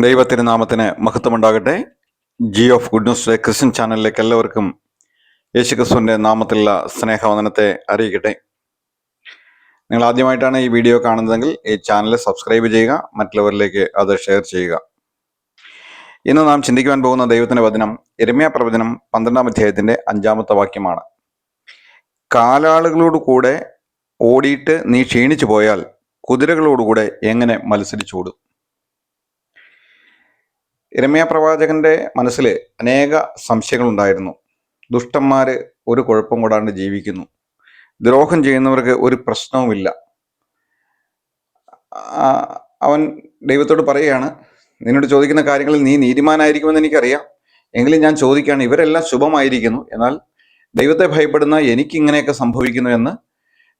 ദൈവത്തിരുനാമത്തിന് മഹത്വമുണ്ടാകട്ടെ. G of good news Christian ചാനലിലേക്ക് എല്ലാവർക്കും യേശുക്രിസ്തുവിന്റെ നാമത്തിലുള്ള സ്നേഹവന്ദനത്തെ അറിയിക്കട്ടെ. നിങ്ങൾ ആദ്യമായിട്ടാണ് ഈ വീഡിയോ കാണുന്നതെങ്കിൽ ഈ ചാനൽ സബ്സ്ക്രൈബ് ചെയ്യുക മറ്റുള്ളവരിലേക്ക് അത് ഷെയർ ചെയ്യുക. ഇന്ന് നാം ചിന്തിക്കുവാൻ പോകുന്ന ദൈവത്തിന്റെ വചനം എരുമയ പ്രവചനം പന്ത്രണ്ടാം അധ്യായത്തിന്റെ അഞ്ചാമത്തെ വാക്യമാണ്. കാലാളുകളോട് കൂടെ ഓടിയിട്ട് നീ ക്ഷീണിച്ചു പോയാൽ കുതിരകളോടുകൂടെ എങ്ങനെ മത്സരിച്ചു മത്സരിച്ചോടും ഇരമ്യ പ്രവാചകന്റെ മനസ്സിൽ അനേക സംശയങ്ങളുണ്ടായിരുന്നു. ദുഷ്ടന്മാര് ഒരു കുഴപ്പം കൂടാണ്ട് ജീവിക്കുന്നു. ദ്രോഹം ചെയ്യുന്നവർക്ക് ഒരു പ്രശ്നവുമില്ല. അവൻ ദൈവത്തോട് പറയുകയാണ് നിന്നോട് ചോദിക്കുന്ന കാര്യങ്ങളിൽ നീ നീതിമാനായിരിക്കുമെന്ന് എനിക്കറിയാം. എങ്കിലും ഞാൻ ചോദിക്കുകയാണ് ഇവരെല്ലാം ശുഭമായിരിക്കുന്നു. എന്നാൽ ദൈവത്തെ ഭയപ്പെടുന്ന എനിക്ക് ഇങ്ങനെയൊക്കെ സംഭവിക്കുന്നു എന്ന്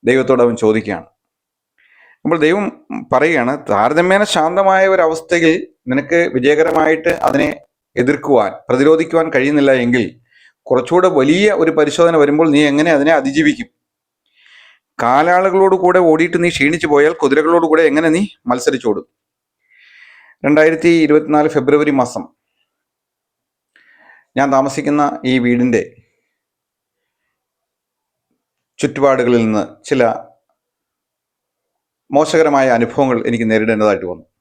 ദൈവത്തോട് അവൻ ചോദിക്കുകയാണ്. അപ്പോൾ ദൈവം പറയുകയാണ് താരതമ്യേന ശാന്തമായ ഒരു അവസ്ഥയിൽ നിനക്ക് വിജയകരമായിട്ട് അതിനെ എതിർക്കുവാൻ പ്രതിരോധിക്കുവാൻ കഴിയുന്നില്ല എങ്കിൽ കുറച്ചുകൂടെ വലിയ ഒരു പരിശോധന വരുമ്പോൾ നീ എങ്ങനെ അതിനെ അതിജീവിക്കും? കാലാളുകളോട് കൂടെ ഓടിയിട്ട് നീ ക്ഷീണിച്ചു പോയാൽ കുതിരകളോട് കൂടെ എങ്ങനെ നീ മത്സരിച്ചോടും? രണ്ടായിരത്തി ഇരുപത്തിനാല് ഫെബ്രുവരി മാസം ഞാൻ താമസിക്കുന്ന ഈ വീടിന്റെ ചുറ്റുപാടുകളിൽ നിന്ന് ചില മോശകരമായ അനുഭവങ്ങൾ എനിക്ക് നേരിടേണ്ടതായിട്ട് വന്നു.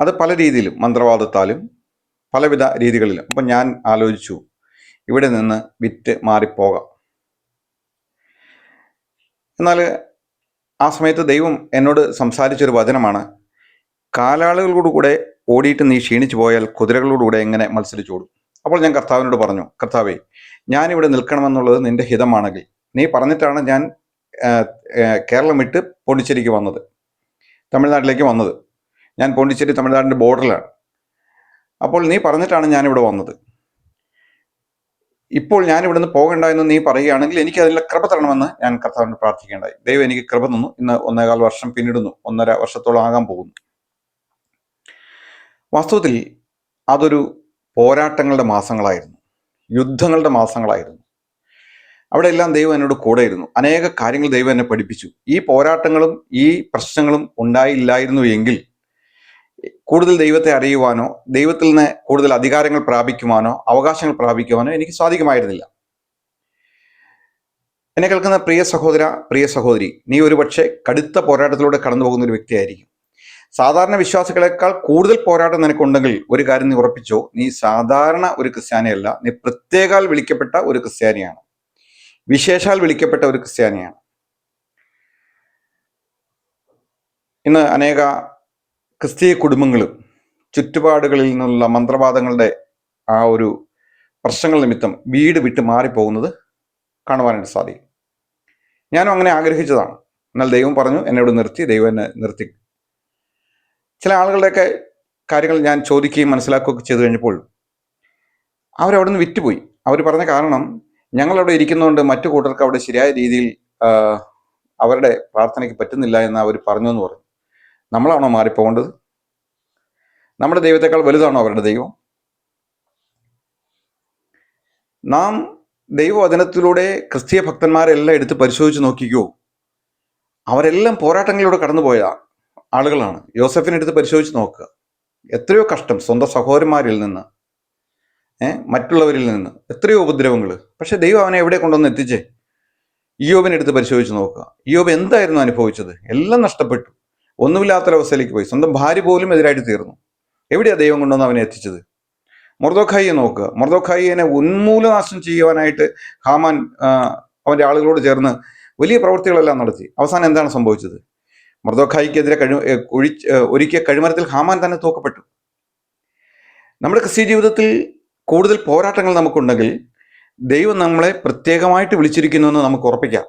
അത് പല രീതിയിലും മന്ത്രവാദത്താലും പലവിധ രീതികളിലും. അപ്പം ഞാൻ ആലോചിച്ചു ഇവിടെ നിന്ന് വിറ്റ് മാറിപ്പോകാം. എന്നാൽ ആ സമയത്ത് ദൈവം എന്നോട് സംസാരിച്ചൊരു വചനമാണ് കാലാളുകളോട് കൂടെ ഓടിയിട്ട് നീ ക്ഷീണിച്ചു പോയാൽ കുതിരകളോടുകൂടെ എങ്ങനെ മത്സരിച്ചോടും അപ്പോൾ ഞാൻ കർത്താവിനോട് പറഞ്ഞു കർത്താവേ ഞാനിവിടെ നിൽക്കണമെന്നുള്ളത് നിന്റെ ഹിതമാണെങ്കിൽ. നീ പറഞ്ഞിട്ടാണ് ഞാൻ കേരളം വിട്ട് പോണ്ടിച്ചേരിക്ക് വന്നത് തമിഴ്നാട്ടിലേക്ക് വന്നത്. ഞാൻ പോണ്ടിച്ചേരി തമിഴ്നാടിന്റെ ബോർഡറിലാണ്. അപ്പോൾ നീ പറഞ്ഞിട്ടാണ് ഞാനിവിടെ വന്നത്. ഇപ്പോൾ ഞാൻ ഇവിടുന്ന് എന്ന് നീ പറയുകയാണെങ്കിൽ എനിക്ക് അതിനുള്ള കൃപ തരണമെന്ന് ഞാൻ കർത്താവിനോട് പ്രാർത്ഥിക്കേണ്ടായി ദൈവം എനിക്ക് കൃപ തന്നു. ഇന്ന് ഒന്നേകാൽ വർഷം പിന്നിടുന്നു. ഒന്നര വർഷത്തോളം ആകാൻ പോകുന്നു. വാസ്തവത്തിൽ അതൊരു പോരാട്ടങ്ങളുടെ മാസങ്ങളായിരുന്നു. യുദ്ധങ്ങളുടെ മാസങ്ങളായിരുന്നു. അവിടെ എല്ലാം ദൈവം എന്നോട് കൂടെയിരുന്നു. അനേക കാര്യങ്ങൾ ദൈവം എന്നെ പഠിപ്പിച്ചു. ഈ പോരാട്ടങ്ങളും ഈ പ്രശ്നങ്ങളും ഉണ്ടായില്ലായിരുന്നു എങ്കിൽ കൂടുതൽ ദൈവത്തെ അറിയുവാനോ ദൈവത്തിൽ നിന്ന് കൂടുതൽ അധികാരങ്ങൾ പ്രാപിക്കുവാനോ അവകാശങ്ങൾ പ്രാപിക്കുവാനോ എനിക്ക് സാധിക്കുമായിരുന്നില്ല. എന്നെ കേൾക്കുന്ന പ്രിയ സഹോദര പ്രിയ സഹോദരി നീ ഒരുപക്ഷെ കടുത്ത പോരാട്ടത്തിലൂടെ കടന്നു പോകുന്ന ഒരു വ്യക്തിയായിരിക്കും. സാധാരണ വിശ്വാസികളെക്കാൾ കൂടുതൽ പോരാട്ടം നിനക്കുണ്ടെങ്കിൽ ഒരു കാര്യം നീ ഉറപ്പിച്ചോ? നീ സാധാരണ ഒരു ക്രിസ്ത്യാനിയല്ല നീ പ്രത്യേകാൽ വിളിക്കപ്പെട്ട ഒരു ക്രിസ്ത്യാനിയാണ്. വിശേഷാൽ വിളിക്കപ്പെട്ട ഒരു ക്രിസ്ത്യാനിയാണ്. ഇന്ന് അനേക ക്രിസ്തീയ കുടുംബങ്ങളും ചുറ്റുപാടുകളിൽ നിന്നുള്ള മന്ത്രവാദങ്ങളുടെ ആ ഒരു പ്രശ്നങ്ങൾ നിമിത്തം വീട് വിട്ട് മാറിപ്പോകുന്നത് കാണുവാനായിട്ട് സാധിക്കും. ഞാനും അങ്ങനെ ആഗ്രഹിച്ചതാണ്. എന്നാൽ ദൈവം പറഞ്ഞു എന്നോട് നിർത്തി ദൈവം എന്നെ നിർത്തി. ചില ആളുകളുടെയൊക്കെ കാര്യങ്ങൾ ഞാൻ ചോദിക്കുകയും മനസ്സിലാക്കുകയൊക്കെ ചെയ്തു കഴിഞ്ഞപ്പോൾ അവരവിടെ നിന്ന് വിറ്റുപോയി. അവർ പറഞ്ഞ കാരണം ഞങ്ങളവിടെ ഇരിക്കുന്നതുകൊണ്ട് മറ്റു കൂട്ടർക്ക് അവിടെ ശരിയായ രീതിയിൽ അവരുടെ പ്രാർത്ഥനയ്ക്ക് പറ്റുന്നില്ല എന്ന് അവർ പറഞ്ഞു എന്ന് പറഞ്ഞു. നമ്മളാണോ മാറിപ്പോകേണ്ടത്? നമ്മുടെ ദൈവത്തെക്കാൾ വലുതാണോ അവരുടെ ദൈവം? നാം ദൈവവചനത്തിലൂടെ ക്രിസ്തീയ ഭക്തന്മാരെല്ലാം എടുത്ത് പരിശോധിച്ച് നോക്കിക്കോ. അവരെല്ലാം പോരാട്ടങ്ങളിലൂടെ കടന്നുപോയ ആളുകളാണ്. യോസഫിനെ എടുത്ത് പരിശോധിച്ച് നോക്കുക എത്രയോ കഷ്ടം സ്വന്തം സഹോദരന്മാരിൽ നിന്ന് മറ്റുള്ളവരിൽ നിന്ന്. എത്രയോ ഉപദ്രവങ്ങൾ പക്ഷെ ദൈവം അവനെ എവിടെ കൊണ്ടുവന്ന് എത്തിച്ചേ? ഇയോബിനെ എടുത്ത് പരിശോധിച്ച് നോക്കുക ഇയോബ് എന്തായിരുന്നു അനുഭവിച്ചത്? എല്ലാം നഷ്ടപ്പെട്ടു. ഒന്നുമില്ലാത്തൊരവസ്ഥയിലേക്ക് പോയി. സ്വന്തം ഭാര്യ പോലും എതിരായിട്ട് തീർന്നു. എവിടെയാണ് ദൈവം കൊണ്ടുവന്ന് അവനെ എത്തിച്ചത്? മൊർദോഖായിയെ നോക്കുക മൊർദോഖായിയെ ഉന്മൂലനാശം ചെയ്യുവാനായിട്ട് ഹാമാൻ അവന്റെ ആളുകളോട് ചേർന്ന് വലിയ പ്രവൃത്തികളെല്ലാം നടത്തി. അവസാനം എന്താണ് സംഭവിച്ചത്? മൊർദോഖായിക്കെതിരെ കഴി ഒഴി ഒരുക്കിയ കഴിമരത്തിൽ ഹാമാൻ തന്നെ തൂക്കപ്പെട്ടു. നമ്മുടെ ക്രിസ്ത്യ ജീവിതത്തിൽ കൂടുതൽ പോരാട്ടങ്ങൾ നമുക്കുണ്ടെങ്കിൽ ദൈവം നമ്മളെ പ്രത്യേകമായിട്ട് വിളിച്ചിരിക്കുന്നു എന്ന് നമുക്ക് ഉറപ്പിക്കാം.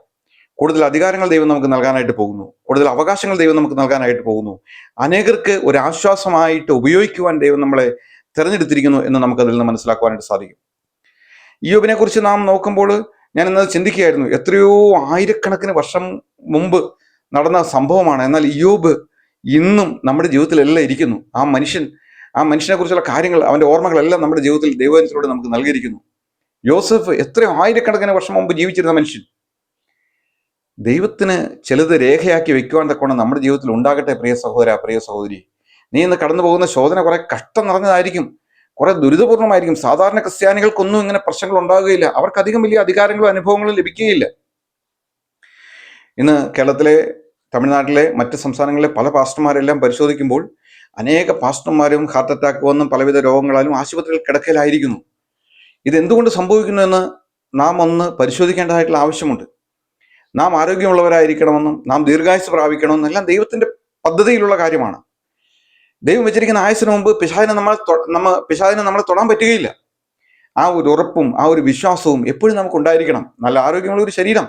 കൂടുതൽ അധികാരങ്ങൾ ദൈവം നമുക്ക് നൽകാനായിട്ട് പോകുന്നു. കൂടുതൽ അവകാശങ്ങൾ ദൈവം നമുക്ക് നൽകാനായിട്ട് പോകുന്നു. അനേകർക്ക് ഒരു ആശ്വാസമായിട്ട് ഉപയോഗിക്കുവാൻ ദൈവം നമ്മളെ തിരഞ്ഞെടുത്തിരിക്കുന്നു എന്ന് നമുക്ക് അതിൽ നിന്ന് മനസ്സിലാക്കുവാനായിട്ട് സാധിക്കും. യോബിനെ കുറിച്ച് നാം നോക്കുമ്പോൾ ഞാൻ ഇന്നത് ചിന്തിക്കുകയായിരുന്നു. എത്രയോ ആയിരക്കണക്കിന് വർഷം മുമ്പ് നടന്ന സംഭവമാണ്. എന്നാൽ യോബ് ഇന്നും നമ്മുടെ ജീവിതത്തിലെല്ലാം ഇരിക്കുന്നു. ആ മനുഷ്യൻ ആ മനുഷ്യനെ കുറിച്ചുള്ള കാര്യങ്ങൾ അവന്റെ ഓർമ്മകളെല്ലാം നമ്മുടെ ജീവിതത്തിൽ ദൈവത്തിലൂടെ നമുക്ക് നൽകിയിരിക്കുന്നു. യോസഫ് എത്രയോ ആയിരക്കണക്കിന് വർഷം മുമ്പ് ജീവിച്ചിരുന്ന മനുഷ്യൻ. ദൈവത്തിന് ചിലത് രേഖയാക്കി വെക്കുവാൻ തക്കോണം നമ്മുടെ ജീവിതത്തിൽ ഉണ്ടാകട്ടെ പ്രിയ സഹോദര പ്രിയ സഹോദരി. നീ ഇന്ന് കടന്നു പോകുന്ന ശോധന കുറെ കഷ്ടം നിറഞ്ഞതായിരിക്കും. കുറെ ദുരിതപൂർണമായിരിക്കും സാധാരണ ക്രിസ്ത്യാനികൾക്കൊന്നും ഇങ്ങനെ പ്രശ്നങ്ങൾ ഉണ്ടാകുകയില്ല അവർക്ക് അധികം വലിയ അധികാരങ്ങളും അനുഭവങ്ങളും ലഭിക്കുകയില്ല. ഇന്ന് കേരളത്തിലെ തമിഴ്നാട്ടിലെ മറ്റ് സംസ്ഥാനങ്ങളിലെ പല പാസ്റ്റർമാരെല്ലാം പരിശോധിക്കുമ്പോൾ അനേക പാസ്റ്റർമാരും ഹാർട്ട് അറ്റാക്ക് വന്നും പലവിധ രോഗങ്ങളാലും ആശുപത്രിയിൽ കിടക്കലായിരിക്കുന്നു ഇതെന്തുകൊണ്ട് സംഭവിക്കുന്നു എന്ന് നാം ഒന്ന് പരിശോധിക്കേണ്ടതായിട്ടുള്ള ആവശ്യമുണ്ട്. നാം ആരോഗ്യമുള്ളവരായിരിക്കണമെന്നും നാം ദീർഘായുസ് പ്രാപിക്കണമെന്നും എല്ലാം ദൈവത്തിന്റെ പദ്ധതിയിലുള്ള കാര്യമാണ്. ദൈവം വെച്ചിരിക്കുന്ന ആയുസിന് മുമ്പ് പിശാദിനെ നമ്മൾ നമ്മ പിശാദിനെ നമ്മളെ തൊടാൻ പറ്റുകയില്ല. ആ ഒരു ഉറപ്പും ആ ഒരു വിശ്വാസവും എപ്പോഴും നമുക്ക് ഉണ്ടായിരിക്കണം നല്ല ആരോഗ്യമുള്ള ഒരു ശരീരം.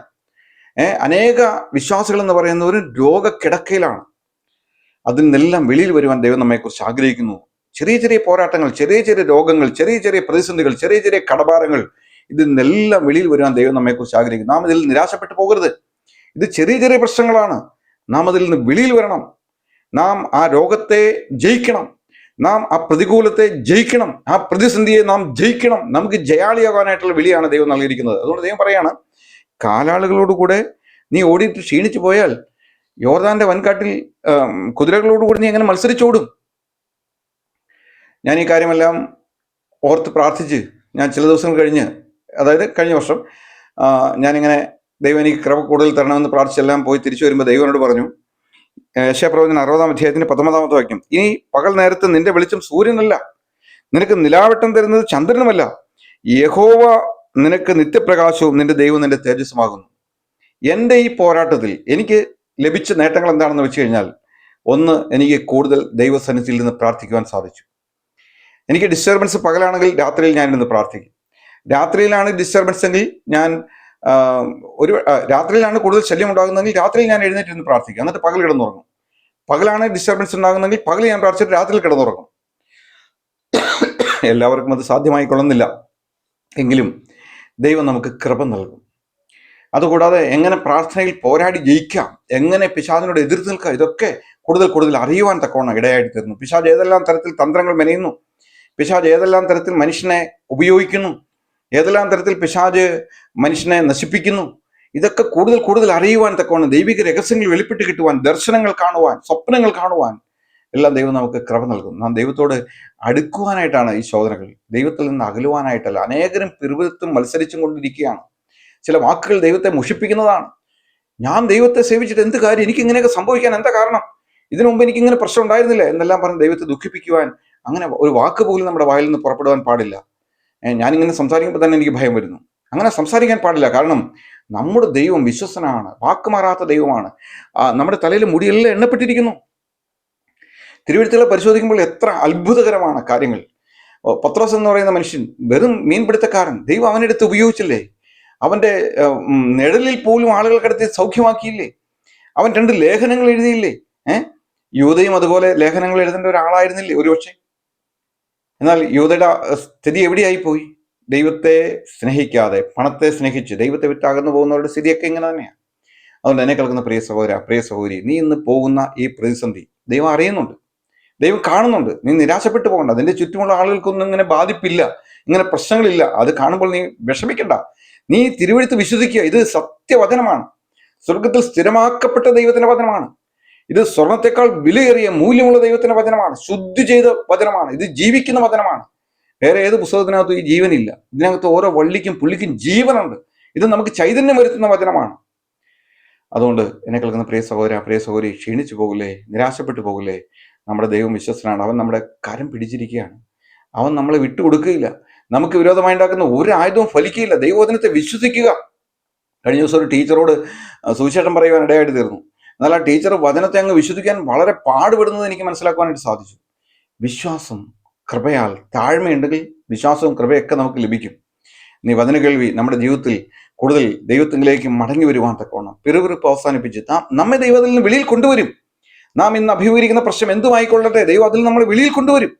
ഏഹ് അനേക വിശ്വാസികൾ എന്ന് പറയുന്ന ഒരു രോഗക്കിടക്കയിലാണ്. അതിൽ നിന്നെല്ലാം വെളിയിൽ വരുവാൻ ദൈവം നമ്മെക്കുറിച്ച് ആഗ്രഹിക്കുന്നു. ചെറിയ ചെറിയ പോരാട്ടങ്ങൾ ചെറിയ ചെറിയ രോഗങ്ങൾ ചെറിയ ചെറിയ പ്രതിസന്ധികൾ ചെറിയ ചെറിയ കടഭാരങ്ങൾ ഇതിൽ നിന്നെല്ലാം വെളിയിൽ വരുവാൻ ദൈവം നമ്മെക്കുറിച്ച് ആഗ്രഹിക്കുന്നു. നാം ഇതിൽ നിരാശപ്പെട്ടു പോകരുത്. ഇത് ചെറിയ ചെറിയ പ്രശ്നങ്ങളാണ്. നാം അതിൽ നിന്ന് വെളിയിൽ വരണം. നാം ആ രോഗത്തെ ജയിക്കണം. നാം ആ പ്രതികൂലത്തെ ജയിക്കണം. ആ പ്രതിസന്ധിയെ നാം ജയിക്കണം. നമുക്ക് ജയാളിയാകാനായിട്ടുള്ള വിളിയാണ് ദൈവം നൽകിയിരിക്കുന്നത്. അതുകൊണ്ട് ദൈവം പറയാണ് കാലാളുകളോട് കൂടെ നീ ഓടിയിട്ട് ക്ഷീണിച്ചു പോയാൽ യോർദാന്റെ വൻകാട്ടിൽ ആം, കുതിരകളോട് കൂടി നീ എങ്ങനെ മത്സരിച്ചോടും? ഞാൻ ഈ കാര്യമെല്ലാം ഓർത്ത് പ്രാർത്ഥിച്ച് ഞാൻ ചില ദിവസങ്ങൾ കഴിഞ്ഞ് അതായത് കഴിഞ്ഞ വർഷം ഞാനിങ്ങനെ ദൈവം എനിക്ക് കൃപ കൂടുതൽ തരണമെന്ന് പ്രാർത്ഥിച്ചെല്ലാം പോയി തിരിച്ചു വരുമ്പോൾ ദൈവനോട് പറഞ്ഞു യശപ്രവചന അറുപതാം അധ്യായത്തിന് പത്തൊമ്പതാമത്തെ വാക്യം ഇനി പകൽ നേരത്ത് നിന്റെ വെളിച്ചം സൂര്യനല്ല നിനക്ക് നിലാവട്ടം തരുന്നത് ചന്ദ്രനുമല്ല യഹോവ നിനക്ക് നിത്യപ്രകാശവും നിന്റെ ദൈവം നിന്റെ തേജസ്സുമാകുന്നു. എന്റെ ഈ പോരാട്ടത്തിൽ എനിക്ക് ലഭിച്ച നേട്ടങ്ങൾ എന്താണെന്ന് വെച്ച് കഴിഞ്ഞാൽ ഒന്ന് എനിക്ക് കൂടുതൽ ദൈവസന്നിധിയിൽ നിന്ന് പ്രാർത്ഥിക്കുവാൻ സാധിച്ചു. എനിക്ക് ഡിസ്റ്റർബൻസ് പകലാണെങ്കിൽ രാത്രിയിൽ ഞാൻ ഇരുന്ന് പ്രാർത്ഥിക്കും. രാത്രിയിലാണ് ഡിസ്റ്റർബൻസ് എങ്കിൽ ഞാൻ ഒരു രാത്രിയിലാണ് കൂടുതൽ ശല്യം ഉണ്ടാകുന്നതെങ്കിൽ രാത്രി ഞാൻ എഴുന്നേറ്റ് ഇരുന്ന് പ്രാർത്ഥിക്കും. എന്നിട്ട് പകൽ കിടന്നുറങ്ങും. പകലാണ് ഡിസ്റ്റർബൻസ് ഉണ്ടാകുന്നെങ്കിൽ പകൽ ഞാൻ പ്രാർത്ഥിച്ചിട്ട് രാത്രിയിൽ കിടന്നുറങ്ങും. എല്ലാവർക്കും അത് സാധ്യമായിക്കൊള്ളുന്നില്ല. എങ്കിലും ദൈവം നമുക്ക് കൃപ നൽകും. അതുകൂടാതെ എങ്ങനെ പ്രാർത്ഥനയിൽ പോരാടി ജയിക്കാം എങ്ങനെ പിശാദിനോട് എതിർത്ത് നിൽക്കാം ഇതൊക്കെ കൂടുതൽ കൂടുതൽ അറിയുവാൻ തക്കവണ്ണം ഇടയായിട്ട് തീർന്നു. പിശാജ് ഏതെല്ലാം തരത്തിൽ തന്ത്രങ്ങൾ മെനയുന്നു? പിശാജ് ഏതെല്ലാം തരത്തിൽ മനുഷ്യനെ ഉപയോഗിക്കുന്നു? ഏതെല്ലാം തരത്തിൽ പിശാജ് മനുഷ്യനെ നശിപ്പിക്കുന്നു? ഇതൊക്കെ കൂടുതൽ കൂടുതൽ അറിയുവാൻ തക്കവണ്ണം ദൈവിക രഹസ്യങ്ങൾ വെളിപ്പെട്ട് കിട്ടുവാൻ ദർശനങ്ങൾ കാണുവാൻ സ്വപ്നങ്ങൾ കാണുവാൻ എല്ലാം ദൈവം നമുക്ക് കൃപ നൽകും നാം ദൈവത്തോട് അടുക്കുവാനായിട്ടാണ് ഈ ശോധനകൾ. ദൈവത്തിൽ നിന്ന് അകലുവാനായിട്ടല്ല അനേകരും പിറുവിരുത്തും മത്സരിച്ചും കൊണ്ടിരിക്കുകയാണ്. ചില വാക്കുകൾ ദൈവത്തെ മുഷിപ്പിക്കുന്നതാണ് ഞാൻ ദൈവത്തെ സേവിച്ചിട്ട് എന്ത് കാര്യം? എനിക്ക് ഇങ്ങനെയൊക്കെ സംഭവിക്കാൻ എന്താ കാരണം? ഇതിനു മുമ്പ് എനിക്ക് ഇങ്ങനെ പ്രശ്നം ഉണ്ടായിരുന്നില്ല? എന്നെല്ലാം പറഞ്ഞ് ദൈവത്തെ ദുഃഖിപ്പിക്കുവാൻ അങ്ങനെ ഒരു വാക്ക് പോലും നമ്മുടെ വായിൽ നിന്ന് പുറപ്പെടുവാൻ പാടില്ല. ഞാനിങ്ങനെ സംസാരിക്കുമ്പോൾ തന്നെ എനിക്ക് ഭയം വരുന്നു. അങ്ങനെ സംസാരിക്കാൻ പാടില്ല. കാരണം നമ്മുടെ ദൈവം വിശ്വസനാണ് വാക്ക് മാറാത്ത ദൈവമാണ്. നമ്മുടെ തലയിൽ മുടിയെല്ലാം എണ്ണപ്പെട്ടിരിക്കുന്നു. തിരുവഴുത്തുകളെ പരിശോധിക്കുമ്പോൾ എത്ര അത്ഭുതകരമാണ് കാര്യങ്ങൾ. പത്രോസ് എന്ന് പറയുന്ന മനുഷ്യൻ വെറും മീൻപിടുത്തക്കാരൻ. ദൈവം അവനെടുത്ത് ഉപയോഗിച്ചില്ലേ? അവന്റെ നിഴലിൽ പോലും ആളുകൾ കിടത്തി സൗഖ്യമാക്കിയില്ലേ? അവൻ രണ്ട് ലേഖനങ്ങൾ എഴുതിയില്ലേ? ഏഹ് യൂതയും അതുപോലെ ലേഖനങ്ങൾ എഴുതേണ്ട ഒരാളായിരുന്നില്ലേ? ഒരുപക്ഷെ എന്നാൽ യൂതയുടെ സ്ഥിതി എവിടെയായി പോയി ദൈവത്തെ സ്നേഹിക്കാതെ പണത്തെ സ്നേഹിച്ച് ദൈവത്തെ വിറ്റാകുന്നു പോകുന്നവരുടെ സ്ഥിതിയൊക്കെ ഇങ്ങനെ തന്നെയാണ് അതുകൊണ്ട് എന്നെ കേൾക്കുന്ന പ്രിയ സഹോദര പ്രിയ സഹോദരി നീ ഇന്ന് പോകുന്ന ഈ പ്രതിസന്ധി ദൈവം അറിയുന്നുണ്ട്. ദൈവം കാണുന്നുണ്ട്. നീ നിരാശപ്പെട്ടു പോകണ്ട. നിന്റെ ചുറ്റുമുള്ള ആളുകൾക്കൊന്നും ഇങ്ങനെ ബാധിപ്പില്ല. ഇങ്ങനെ പ്രശ്നങ്ങളില്ല. അത് കാണുമ്പോൾ നീ വിഷമിക്കണ്ട. നീ തിരുവഴുത്ത് വിശ്വസിക്കുക. ഇത് സത്യവചനമാണ്. സ്വർഗത്തിൽ സ്ഥിരമാക്കപ്പെട്ട ദൈവത്തിന്റെ വചനമാണ്. ഇത് സ്വർണത്തെക്കാൾ വിലയേറിയ മൂല്യമുള്ള ദൈവത്തിന്റെ വചനമാണ്. ശുദ്ധി ചെയ്ത വചനമാണ്. ഇത് ജീവിക്കുന്ന വചനമാണ്. വേറെ ഏത് പുസ്തകത്തിനകത്തും ഈ ജീവനില്ല. ഇതിനകത്ത് ഓരോ വള്ളിക്കും പുള്ളിക്കും ജീവനുണ്ട്. ഇത് നമുക്ക് ചൈതന്യം വരുത്തുന്ന വചനമാണ്. അതുകൊണ്ട് എന്നെ കേൾക്കുന്ന പ്രിയ സഹോദര പ്രിയ സഹോദരി ക്ഷീണിച്ചു പോകില്ലേ നിരാശപ്പെട്ടു പോകില്ലേ നമ്മുടെ ദൈവം വിശ്വസനാണ് അവൻ നമ്മുടെ കരം പിടിച്ചിരിക്കുകയാണ്. അവൻ നമ്മളെ വിട്ടുകൊടുക്കുകയില്ല. നമുക്ക് വിരോധമായി ഉണ്ടാക്കുന്ന ഒരു ആയുധവും ഫലിക്കുകയില്ല. ദൈവവചനത്തെ വിശ്വസിക്കുക. കഴിഞ്ഞ ദിവസം ഒരു ടീച്ചറോട് സുവിശേഷം പറയുവാൻ ഇടയായിട്ട് തീർന്നു. എന്നാൽ ആ ടീച്ചർ വചനത്തെ അങ്ങ് വിശ്വസിക്കാൻ വളരെ പാടുപെടുന്നത് എനിക്ക് മനസ്സിലാക്കുവാനായിട്ട് സാധിച്ചു. വിശ്വാസം കൃപയാൽ താഴ്മയുണ്ടെങ്കിൽ വിശ്വാസവും കൃപയൊക്കെ നമുക്ക് ലഭിക്കും. നീ വചന കേൾവി നമ്മുടെ ജീവിതത്തിൽ കൂടുതൽ ദൈവത്തിലേക്ക് മടങ്ങി വരുവാൻ തക്കോണം പിറുപിറുപ്പ് അവസാനിപ്പിച്ച് നാം നമ്മെ ദൈവത്തിൽ നിന്ന് വെളിയിൽ കൊണ്ടുവരും. നാം ഇന്ന് അഭിമുഖീകരിക്കുന്ന പ്രശ്നം എന്തുമായിക്കൊള്ളട്ടെ? ദൈവം അതിൽ നമ്മൾ വെളിയിൽ കൊണ്ടുവരും.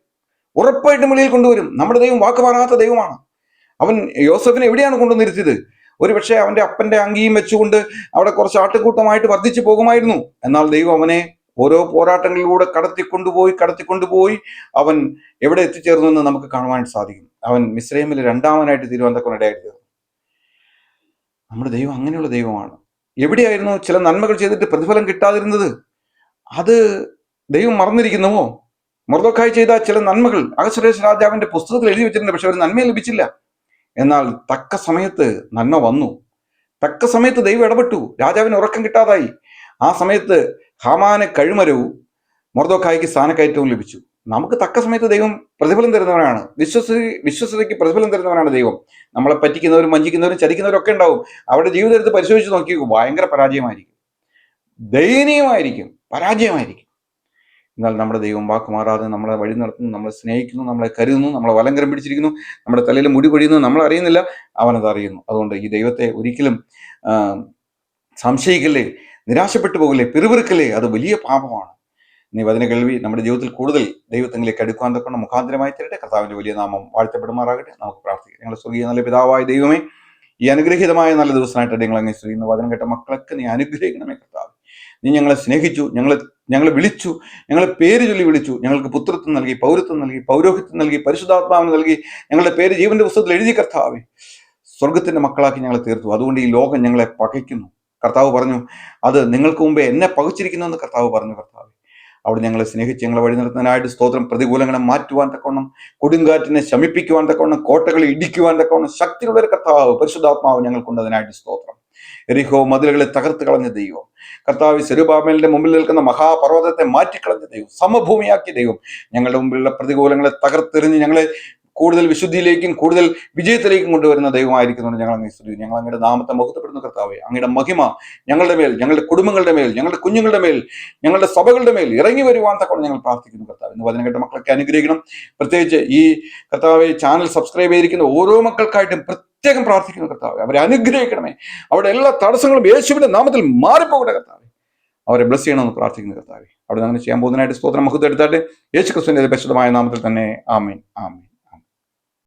ഉറപ്പായിട്ടും വെളിയിൽ കൊണ്ടുവരും. നമ്മുടെ ദൈവം വാക്ക് മാറാത്ത ദൈവമാണ്. അവൻ യോസഫിനെ എവിടെയാണ് കൊണ്ടുവന്നിരുത്തിയത്? ഒരുപക്ഷെ അവന്റെ അപ്പന്റെ അങ്കിയും വെച്ചുകൊണ്ട് അവിടെ കുറച്ച് ആട്ടുകൂട്ടമായിട്ട് വർദ്ധിച്ചു പോകുമായിരുന്നു. എന്നാൽ ദൈവം അവനെ ഓരോ പോരാട്ടങ്ങളിലൂടെ കടത്തിക്കൊണ്ടുപോയി കടത്തിക്കൊണ്ടുപോയി അവൻ എവിടെ എത്തിച്ചേർന്നു എന്ന് നമുക്ക് കാണുവാൻ സാധിക്കും. അവൻ മിസ്രൈമിൽ രണ്ടാമനായിട്ട് തിരുവനന്തപുരം ഇടയായിട്ട് തീർന്നു നമ്മുടെ ദൈവം അങ്ങനെയുള്ള ദൈവമാണ്. എവിടെയായിരുന്നു ചില നന്മകൾ ചെയ്തിട്ട് പ്രതിഫലം കിട്ടാതിരുന്നത്? അത് ദൈവം മറന്നിരിക്കുന്നുവോ? മൃതക്കായി ചെയ്ത ചില നന്മകൾ അഗസുരേഷ് രാജാവിന്റെ പുസ്തകത്തിൽ എഴുതി വെച്ചിട്ടുണ്ട് പക്ഷെ ഒരു നന്മയും ലഭിച്ചില്ല. എന്നാൽ തക്ക സമയത്ത് നന്മ വന്നു. തക്ക സമയത്ത് ദൈവം ഇടപെട്ടു. രാജാവിന് ഉറക്കം കിട്ടാതായി. ആ സമയത്ത് ഹമാന് കഴിമരവും മൊർദോക്കായ്ക്ക് സ്ഥാനക്കയറ്റവും ലഭിച്ചു. നമുക്ക് തക്ക സമയത്ത് ദൈവം പ്രതിഫലം തരുന്നവനാണ്. വിശ്വസ വിശ്വസതയ്ക്ക് പ്രതിഫലം തരുന്നവനാണ് ദൈവം. നമ്മളെ പറ്റിക്കുന്നവരും വഞ്ചിക്കുന്നവരും ചതിക്കുന്നവരും ഒക്കെ ഉണ്ടാവും. അവരുടെ ജീവിതത്തിൽ പരിശോധിച്ച് നോക്കി ഭയങ്കര പരാജയമായിരിക്കും. ദയനീയമായിരിക്കും. പരാജയമായിരിക്കും. എന്നാൽ നമ്മുടെ ദൈവം വാക്ക് മാറാതെ നമ്മളെ വഴി നടത്തുന്നു നമ്മളെ സ്നേഹിക്കുന്നു നമ്മളെ കരുതുന്നു നമ്മളെ വലങ്കരം പിടിച്ചിരിക്കുന്നു നമ്മുടെ തലയിൽ മുടി കൊഴിയുന്നു നമ്മൾ അറിയുന്നില്ല അവനത് അറിയുന്നു. അതുകൊണ്ട് ഈ ദൈവത്തെ ഒരിക്കലും സംശയിക്കല്ലേ നിരാശപ്പെട്ടു പോകല്ലേ പിറുപിറുക്കല്ലേ അത് വലിയ പാപമാണ്. നീ വചന കേൾവി നമ്മുടെ ജീവിതത്തിൽ കൂടുതൽ ദൈവത്തിലേക്ക് അടുക്കുവാൻ തൊക്കെ മുഖാന്തരമായി തരട്ടെ. കർത്താവിന്റെ വലിയ നാമം വാഴ്ത്തപ്പെടുമാറാകട്ടെ. നമുക്ക് പ്രാർത്ഥിക്കാം. ഞങ്ങൾ സ്വർഗീയ നല്ല പിതാവായ ദൈവമേ ഈ അനുഗ്രഹീതമായ നല്ല ദിവസമായിട്ട് നിങ്ങൾ അങ്ങനെ സ്ത്രീന്ന് വചനം കേട്ട മക്കളൊക്കെ നീ അനുഗ്രഹിക്കണമേ കർത്താവ്. നീ ഞങ്ങളെ സ്നേഹിച്ചു ഞങ്ങളെ ഞങ്ങളെ വിളിച്ചു ഞങ്ങളെ പേര് ചൊല്ലി വിളിച്ചു ഞങ്ങൾക്ക് പുത്രത്വം നൽകി പൗരത്വം നൽകി പൗരോഹിത്വം നൽകി പരിശുദ്ധാത്മാവിന് നൽകി ഞങ്ങളുടെ പേര് ജീവന്റെ പുസ്തകത്തിൽ എഴുതി കർത്താവേ സ്വർഗത്തിന്റെ മക്കളാക്കി ഞങ്ങളെ തീർത്തു. അതുകൊണ്ട് ഈ ലോകം ഞങ്ങളെ പകയ്ക്കുന്നു. കർത്താവ് പറഞ്ഞു അത് നിങ്ങൾക്ക് മുമ്പേ എന്നെ പകച്ചിരിക്കുന്നു എന്ന് കർത്താവ് പറഞ്ഞു കർത്താവ്. അവിടെ ഞങ്ങളെ സ്നേഹിച്ച് ഞങ്ങളെ വഴി നടത്തുന്നതിനായിട്ട് സ്തോത്രം പ്രതികൂലങ്ങളെ മാറ്റുവാൻ തക്കവണ്ണം കൊടുങ്കാറ്റിനെ ശമിപ്പിക്കുവാൻ തക്കവണ്ണം കോട്ടകളെ ഇടിക്കുവാൻ തക്കവണ്ണം ശക്തിയുള്ള ഒരു കർത്താവ് പരിശുദ്ധാത്മാവ് ഞങ്ങൾക്കുണ്ട് അതിനായിട്ട് സ്തോത്രം. എരിഹോ മതിലുകളെ തകർത്ത് കളഞ്ഞ ദൈവം. കർത്താവ് സെരുബാമലിന്റെ മുമ്പിൽ നിൽക്കുന്ന മഹാപർവതത്തെ മാറ്റിക്കളഞ്ഞ ദൈവം സമഭൂമിയാക്കിയ ദൈവം ഞങ്ങളുടെ മുമ്പിലുള്ള പ്രതികൂലങ്ങളെ തകർത്തെറിഞ്ഞ് ഞങ്ങളെ കൂടുതൽ വിശുദ്ധിയിലേക്കും കൂടുതൽ വിജയത്തിലേക്കും കൊണ്ടുവരുന്ന ദൈവമായിരിക്കുന്നുണ്ട് ഞങ്ങൾ അങ്ങ് സ്തുതി. ഞങ്ങൾ അങ്ങയുടെ നാമത്തെ മുഖത്തപ്പെടുന്ന കർത്താവെ അങ്ങയുടെ മഹിമ ഞങ്ങളുടെ മേൽ ഞങ്ങളുടെ കുടുംബങ്ങളുടെ മേൽ ഞങ്ങളുടെ കുഞ്ഞുങ്ങളുടെ മേൽ ഞങ്ങളുടെ സഭകളുടെ മേൽ ഇറങ്ങി വരുവാൻ തക്കോണം ഞങ്ങൾ പ്രാർത്ഥിക്കുന്നു കർത്താവ്. ഇന്ന് വചനം കേട്ട മക്കളൊക്കെ അനുഗ്രഹിക്കണം. പ്രത്യേകിച്ച് ഈ കർത്താവെ ചാനൽ സബ്സ്ക്രൈബ് ചെയ്തിരിക്കുന്ന ഓരോ മക്കൾക്കായിട്ടും പ്രത്യേകം പ്രാർത്ഥിക്കുന്നു കർത്താവ്. അവരെ അനുഗ്രഹിക്കണമേ. അവരുടെ എല്ലാ തടസ്സങ്ങളും യേശുവിന്റെ നാമത്തിൽ മാറിപ്പോകട്ടെ കർത്താവ്. അവരെ ബ്ലസ് ചെയ്യണമെന്ന് പ്രാർത്ഥിക്കുന്നു കർത്താവ്. അവിടെ അങ്ങനെ ചെയ്യാൻ പോകുന്നതിനായിട്ട് സ്തോത്രം. മഹത്വം എടുത്താട്ട് യേശു ക്രിസ്തുവിന്റെ പരിശുദ്ധമായ നാമത്തിൽ തന്നെ. ആമേൻ. ആമേൻ.